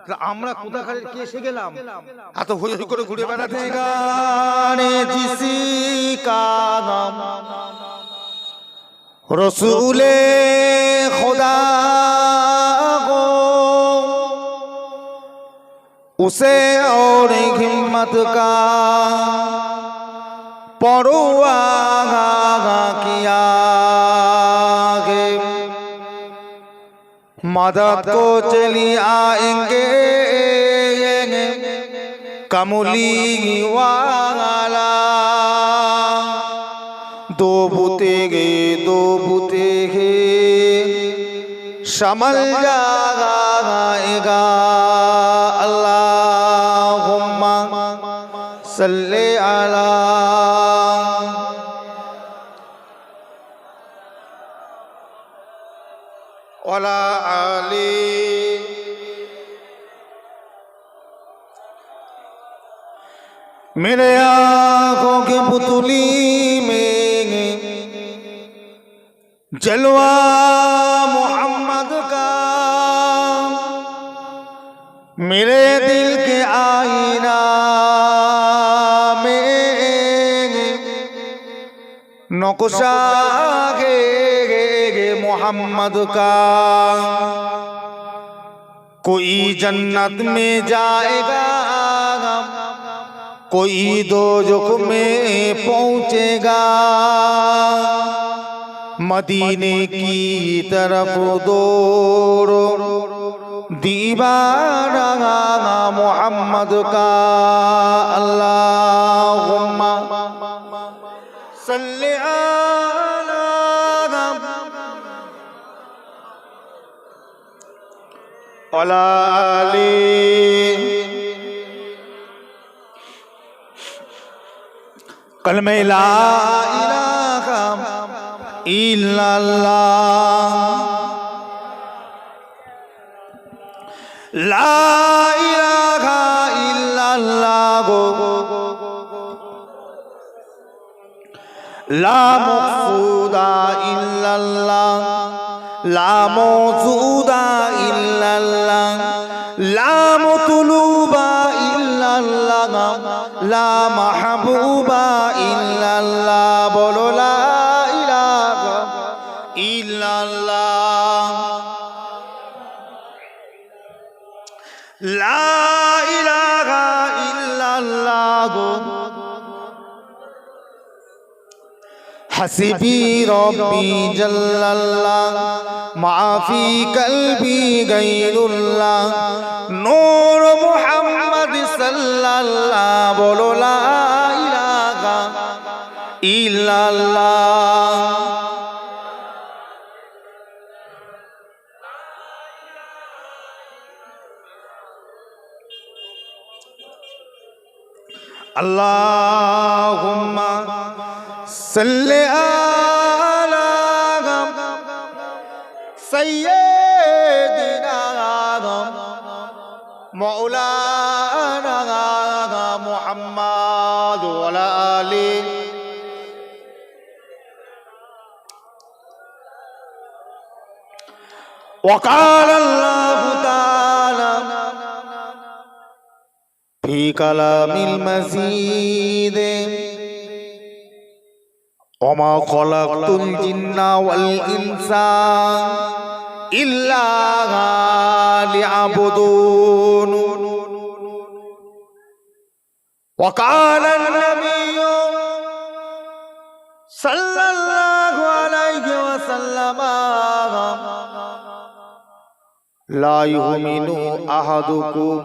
তাহলে আমরা কোথাকারের কে এসে গেলাম এত হই হই করে ঘুরে বেড়াতে गाने जिसी का नाम रसूले खुदा को उसे और हिम्मत का परवाह मदद को चली आएँगे। कमुली वाला। दो बूते गे दो बूते गे। शमल जाएगा। अल्लाह सल्ले अला जलवा मोहम्मद का मेरे दिल के आईना में नौकुशा गे गे गे मोहम्मद का कोई जन्नत में जाएगा कोई दो जुख में पहुंचेगा मदीने की तरफ़ दौर दीवाना मोहम्मद का अल्लाह सल्ले कलमे ला ইল্লাল্লাহ লা ইলাহা ইল্লাল্লাহ লা মুফুদা ইল্লাল্লাহ লা মুজুদা লা মুতলুবা ইল্লাল্লাহ ইল্লাল্লাহ حسبي ربي جل الله ما في قلبي غير الله نور محمد صلى الله بولو لا إله إلا الله الله صل على سيدنا مولانا محمد وعلى آله. وقال الله تعالى في كلام المزيد. وما خلقت الجن والإنس إلا ليعبدون. وقال النبي صلى الله عليه وسلم لا يؤمن أحدكم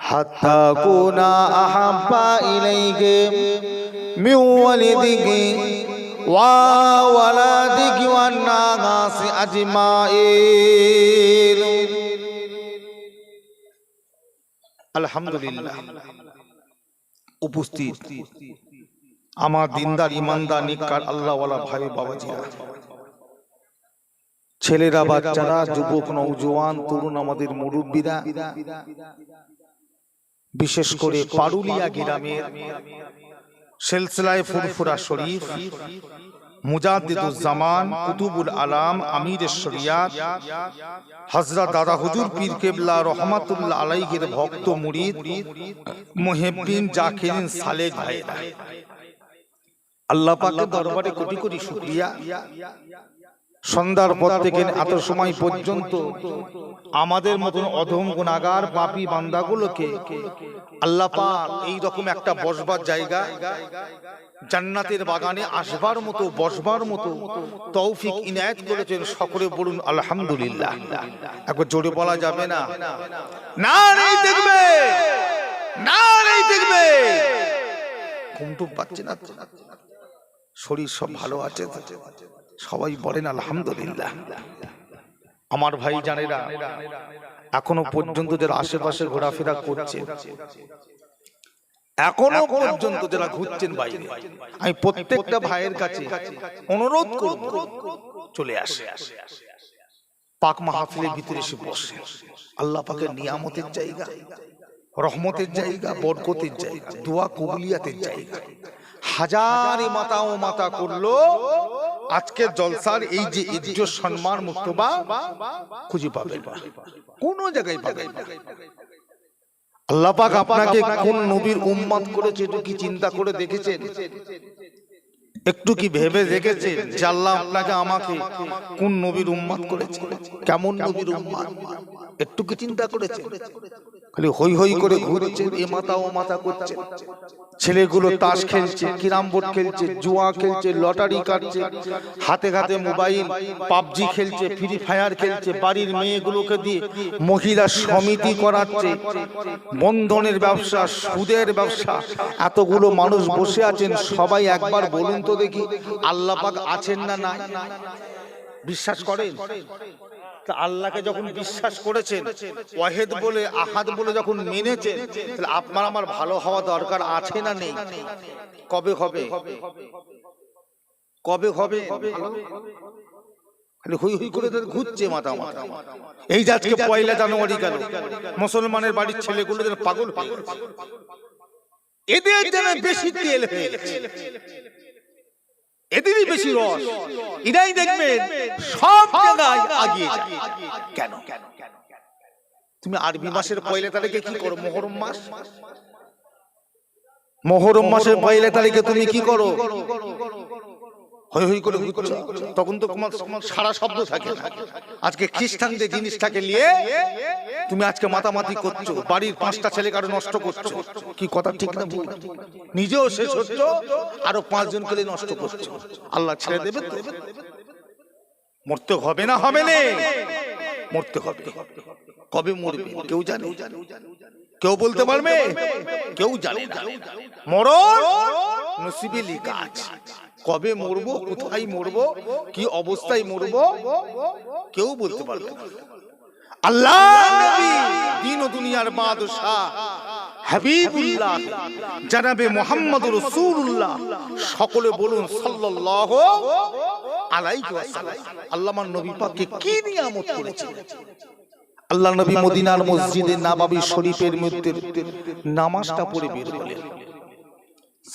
حتى أكون أحب إليك من ولدك وولدك والناس أجمعين আলহামদুলিল্লাহ উপস্থিত আমার দিনদার ইমানদার নিকার আল্লাহওয়ালা ভাই বাবাজিরা ছেলেরা বাচ্চারা যুবক নৌজওয়ান তরুণ আমাদের মুরব্বীরা বিশেষ করে পারুলিয়া গ্রামের সেলসেলায় ফুরফুরা শরীফ, মুজাদ্দিদুজ্জামান, কুতুবুল আলাম, আমির শরিয়াত, হযরত দাদা হুজুর পীর কেবলা রহমাতুল্লাহ আলাইহির ভক্ত মুরিদ, মুহিব্বিন জাকিরিন সালেক ভাইরা। আল্লাহ পাকের দরবারে কোটি কোটি শুকরিয়া। সন্ধ্যার পর থেকে এত সময় পর্যন্ত আমাদের মতন অধম গুণাগার পাপী বান্দাগুলোকে আল্লাহ পাক এই রকম একটা বসবার জায়গা জান্নাতের বাগানে আসবার মতো বসবার মতো তৌফিক ইনায়েত করেছেন সকলে বলুন আলহামদুলিল্লাহ। একবার জোরে বলা যাবে না। না। দেখবে! না দেখবে! ঘুমটুক পাচ্ছে না শরীর সব ভালো আছে? সবাই বলেন আলহামদুলিল্লাহ। আমার ভাই জানেরা এখনও পর্যন্ত যারা আশেপাশে ঘোরাফেরা করছে এখনও পর্যন্ত যারা ঘুরছেন বাইরে আমি প্রত্যেকটা ভাইয়ের কাছে অনুরোধ করব চলে আসে। পাক মাহফিলের ভিতরে এসে বসে। আল্লাহ পাকের নিয়ামতের জায়গা রহমতের জায়গা বরকতের জায়গা দোয়া কবুলিয়াতের জায়গা। হাজারে মাতা ও মাতা করল আজকে জলসার এই যে ইজ্জত, সম্মান, মুক্তবা খুঁজে পাবে না। কোন জায়গায় পাবে না। আল্লাহ পাক আপনাকে কোন নবীর উম্মত করেছে একটু কি চিন্তা করে দেখেছেন? একটু কি ভেবে দেখেছেন যে আল্লাহ আপনাকে আমাকে কোন নবীর উম্মত করেছে? কেমন নবীর উম্মত? একটু কি চিন্তা করেছে খালি হই হই করে ঘুরছে এ মাথা ও মাথা করছে। ছেলেগুলো তাস খেলছে কিরাম বোর্ড খেলছে জুয়া খেলছে লটারি কাটছে হাতে হাতে মোবাইল পাবজি খেলছে ফ্রি ফায়ার খেলছে বাড়ির মেয়েগুলোকে দিয়ে মহিলা সমিতি করাচ্ছে বন্ধনের ব্যবসা সুদের ব্যবসা। এতগুলো মানুষ বসে আছেন সবাই একবার বলুন তো দেখি আল্লাহ পাক আছেন না নাই? বিশ্বাস করেন। আল্লাহকে যখন বিশ্বাস করেছেন ওয়াহেদ বলে আহাদ বলে যখন মেনেছেন তাহলে আপনার আমার ভালো হওয়া দরকার আছে না নেই? কবে হবে? কবে হবে? হুই হুই করে ঘুরছে মাথা মাথা। এই যে আজকে পয়লা জানুয়ারি গেল মুসলমানের বাড়ির ছেলেগুলো যেন পাগল গেছে। এদের যেন বেশি তেল হয়ে এদেরই বেশি রস। এরাই দেখবেন সব জায়গায় আগিয়ে যায় কেন? তুমি আরবি মাসের পয়লা তারিখে কি করো? মোহরম মাস? মোহরম মাসের পয়লা তারিখে তুমি কি করো? হই হই করে তখন তো তোমার সারা শব্দ থাকে আজকে খ্রিস্টানদের জিনিসটাকে নিয়ে তুমি আজকে মাতামাতি করছ। বাড়ির পাঁচটা ছেলে কারও নষ্ট করছ। কি কথা ঠিক না ভুল? নিজেও শেষ হচ্ছ আরও পাঁচজন কে নষ্ট করছ। আল্লাহ ছেড়ে দেবে মরতে হবে না, হবে মরতে হবে। কবে মরবে? কেউ জানে। কেউ বলতে পারবে? কেউ জানে মরণ নসিবে কবে মরবো? কোথায় মরবো? কি অবস্থায় মরবো? কেউ বলতে পারবে আল্লাহ দিন ও দুনিয়ার বাদশাহ। হাবিবুল্লাহ, জানাবে মোহাম্মদ রাসূলুল্লাহ। সকলে বলুন, সাল্লাল্লাহু আলাইহি ওয়াসাল্লাম। আল্লাহ নবী পাককে কি নিয়ামত করেছে আল্লাহ নবী মদিনার মসজিদে নাবাবী শরীফের মধ্যে নামাজটা পড়ে বের হলেন।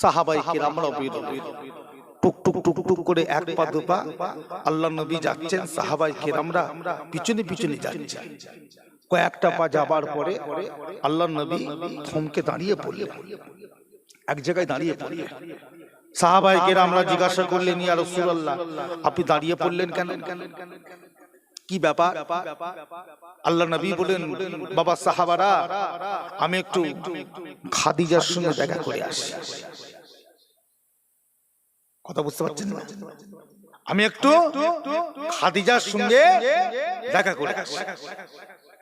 সাহাবাই কিরামরাও বের হলেন। টুক টুক টুক টুক করে এক পা, দু পা। আল্লাহ নবী যাচ্ছেন সাহাবাই কিরামরা পিছনে পিছনে যাচ্ছেন। কয়েকটা পা যাবার পরে আল্লাহ নবী থমকে দাঁড়িয়ে পড়লেন। এক জায়গায় দাঁড়িয়ে পড়লেন। সাহাবাই কিরামরা জিজ্ঞাসা করলেন ইয়া রাসূলুল্লাহ আপনি দাঁড়িয়ে পড়লেন কেন? কি ব্যাপার? আল্লাহ নবী বলেন বাবা সাহাবারা আমি একটু খাদিজার সঙ্গে দেখা করে আসি। কথা বুঝতে পারছেন না আমি একটু খাদিজার সঙ্গে দেখা করে আসি।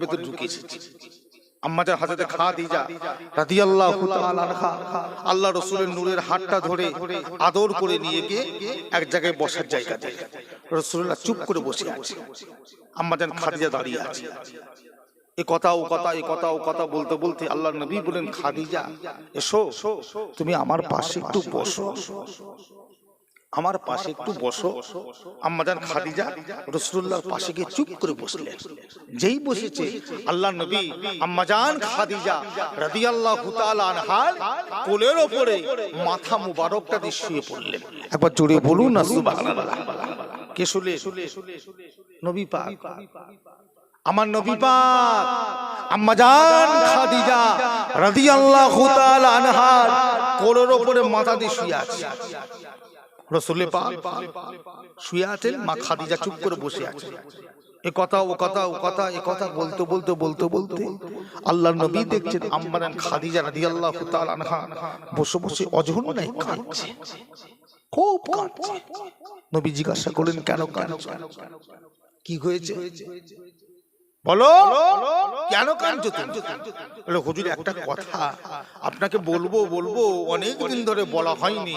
ভেতর আদর করে এক জায়গায় বসার চুপ করে বসে আম্মাজান খাদিজা দাঁড়িয়ে এ কথা, ও কথা, এ কথা, ও কথা বলতে বলতে আল্লাহ নবী বলেন খাদিজা, এসো, তুমি আমার পাশে একটু বসো। আমার পাশে একটু বসো। আম্মাজান খাদিজা রসুল্লাহর পাশে গিয়ে চুপ করে বসলেন। যেই বসেছে আল্লাহ নবী আম্মাজান খাদিজা তাআলা আনহার কোলের ওপরে মাথা মুবারকটা দিয়ে শুয়ে পড়লেন। একবার জোরে বলুন না কে শুলে নবী পাক। আমার নবী পাক। আম্মাজান খাদিজা রাদিয়াল্লাহু তাআলা আনহার কোলের ওপরে মাথা দিয়ে শুয়ে আছে। রসুলে পাক শুয়ে আছেন মা খাদিজা চুপ করে বসে আছে এ কথা ও কথা ও কথা এ কথা বলতে বলতে বলতে বলতে আল্লাহ নবী দেখছেন আম্মারান খাদিজা রাদিয়াল্লাহু তাআলা আনহা। বসে বসে অজহরনায় কাঁদছে। খুব কাঁদছে। নবী জিজ্ঞাসা করলেন কেন কাঁদছো? কি হয়েছে? বলো। কেন কাঁদছো তুমি? বলে হুজুর একটা কথা। আপনাকে বলব বলব অনেক দিন ধরে বলা হয়নি।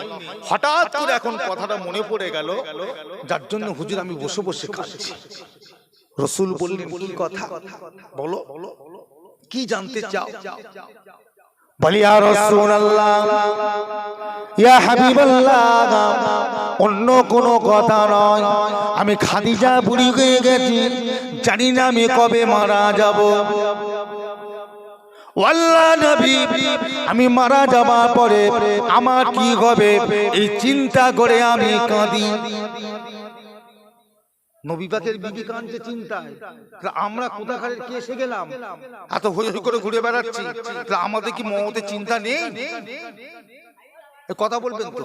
হঠাৎ করে এখন কথাটা মনে পড়ে গেল। যার জন্য হুজুর আমি বসে বসে কাঁদছি। রসুল বললেন কি কথা? বলো। কি জানতে চাও? বলি আর ইয়া হাবিবাল্লাহ অন্য কোনো কথা নয়। আমি খাদিজা বুড়ি হয়ে গেছি। জানি না আমি কবে মারা যাব। আমি মারা যাবার পরে আমার কি হবে? এই চিন্তা করে আমি কাঁদি। নবী পাকের বিবি কাঁদছে চিন্তায়। আমরা কোথাকার কে এসে গেলাম? এত হই হই করে ঘুরে বেড়াচ্ছি। আমাদের কি মমতের চিন্তা নেই? কথা বলবেন তো।